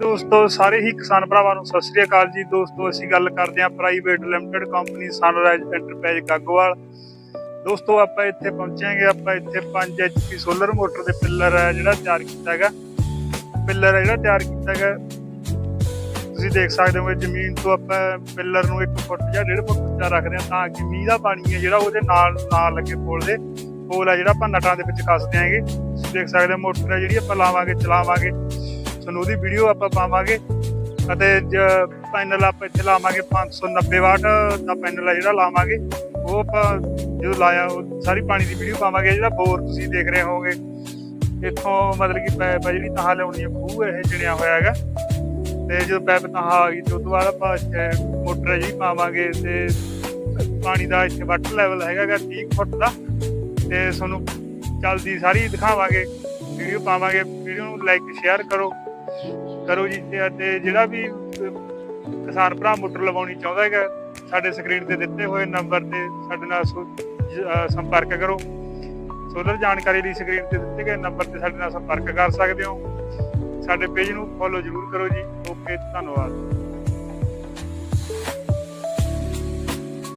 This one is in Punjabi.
ਦੋਸਤੋ, ਸਾਰੇ ਹੀ ਕਿਸਾਨ ਭਰਾਵਾਂ ਨੂੰ ਸਤਿ ਸ੍ਰੀ ਅਕਾਲ ਜੀ। ਦੋਸਤੋ, ਅਸੀਂ ਗੱਲ ਕਰਦੇ ਹਾਂ private limited company Sunrise Enterprise Gagowal. ਦੋਸਤੋ, ਆਪਾਂ ਇੱਥੇ ਪਹੁੰਚਾਂਗੇ। ਆਪਾਂ ਇੱਥੇ 5 ਐਚਪੀ ਸੋਲਰ ਮੋਟਰ ਦੇ ਪਿੱਲਰ ਹੈ ਜਿਹੜਾ ਤਿਆਰ ਕੀਤਾ ਹੈਗਾ। ਪਿੱਲਰ ਹੈ ਜਿਹੜਾ ਤਿਆਰ ਕੀਤਾ ਹੈਗਾ। ਤੁਸੀਂ ਦੇਖ ਸਕਦੇ ਹੋ ਜ਼ਮੀਨ ਤੋਂ ਆਪਾਂ ਪਿੱਲਰ ਨੂੰ 1 ਫੁੱਟ ਜਾਂ 1.5 ਫੁੱਟ ਉੱਚਾ ਰੱਖਦੇ ਹਾਂ ਤਾਂ ਕਿ ਮੀਂਹ ਦਾ ਪਾਣੀ ਹੈ ਜਿਹੜਾ ਉਹਦੇ ਨਾਲ ਨਾਲ ਲੱਗੇ ਪੋਲ ਦੇ। ਪੋਲ ਹੈ ਜਿਹੜਾ ਆਪਾਂ ਨਟਾਂ ਦੇ ਵਿੱਚ ਕੱਸਦੇ ਆਂਗੇ ਤੁਸੀਂ ਦੇਖ ਸਕਦੇ ਹੋ, ਮੋਟਰ ਹੈ ਜਿਹੜੀ ਆਪਾਂ ਲਾਵਾਂਗੇ, ਚਲਾਵਾਂਗੇ। ਤੁਹਾਨੂੰ ਉਹਦੀ ਵੀਡੀਓ ਆਪਾਂ ਪਾਵਾਂਗੇ ਅਤੇ ਪੈਨਲ ਆਪਾਂ ਇੱਥੇ ਲਾਵਾਂਗੇ 590 ਵਾਟ ਦਾ ਪੈਨਲ ਆ ਜਿਹੜਾ ਲਾਵਾਂਗੇ। ਉਹ ਆਪਾਂ ਜਦੋਂ ਲਾਇਆ, ਉਹ ਸਾਰੀ ਪਾਣੀ ਦੀ ਵੀਡੀਓ ਪਾਵਾਂਗੇ ਜਿਹੜਾ ਬੋਰ ਤੁਸੀਂ ਦੇਖ ਰਹੇ ਹੋਗੇ ਇੱਥੋਂ ਮਤਲਬ ਕਿ ਪੈਪ ਹੈ ਜਿਹੜੀ ਤਾਂ ਲਾਉਣੀ ਹੈ ਖੂਹ ਇਹ ਜਿਹੜਿਆ ਹੋਇਆ ਹੈਗਾ। ਤੇ ਜਦੋਂ ਪੈਪ ਤਾਂ ਆ ਗਈ ਤੇ ਉਸ ਤੋਂ ਬਾਅਦ ਆਪਾਂ ਮੋਟਰ ਹੈ ਪਾਵਾਂਗੇ ਤੇ ਪਾਣੀ ਦਾ ਇੱਥੇ ਵਾਟਰ ਲੈਵਲ ਹੈਗਾ ਗਾ 30 ਫੁੱਟ ਦਾ। ਤੇ ਤੁਹਾਨੂੰ ਚੱਲਦੀ ਸਾਰੀ ਦਿਖਾਵਾਂਗੇ ਵੀਡੀਓ ਪਾਵਾਂਗੇ। ਵੀਡੀਓ ਨੂੰ ਲਾਈਕ ਸ਼ੇਅਰ ਕਰੋ। ਕਰੋ ਜੀ, ਤੇ ਅਤੇ ਜਿਹੜਾ ਵੀ ਕਿਸਾਨ ਭਰਾ ਮੋਟਰ ਲਵਾਉਣੀ ਚਾਹੁੰਦਾ ਹੈਗਾ, ਸਾਡੇ ਸਕਰੀਨ ਤੇ ਦਿੱਤੇ ਹੋਏ ਨੰਬਰ ਤੇ ਸਾਡੇ ਨਾਲ ਸੰਪਰਕ ਕਰੋ। ਸੋਲਰ ਜਾਣਕਾਰੀ ਲਈ ਸਕਰੀਨ ਤੇ ਦਿੱਤੇ ਗਏ ਨੰਬਰ ਤੇ ਸਾਡੇ ਨਾਲ ਸੰਪਰਕ ਕਰ ਸਕਦੇ ਹੋ। ਸਾਡੇ ਪੇਜ ਨੂੰ ਫੋਲੋ ਜ਼ਰੂਰ ਕਰੋ ਜੀ। ਓਕੇ, ਧੰਨਵਾਦ।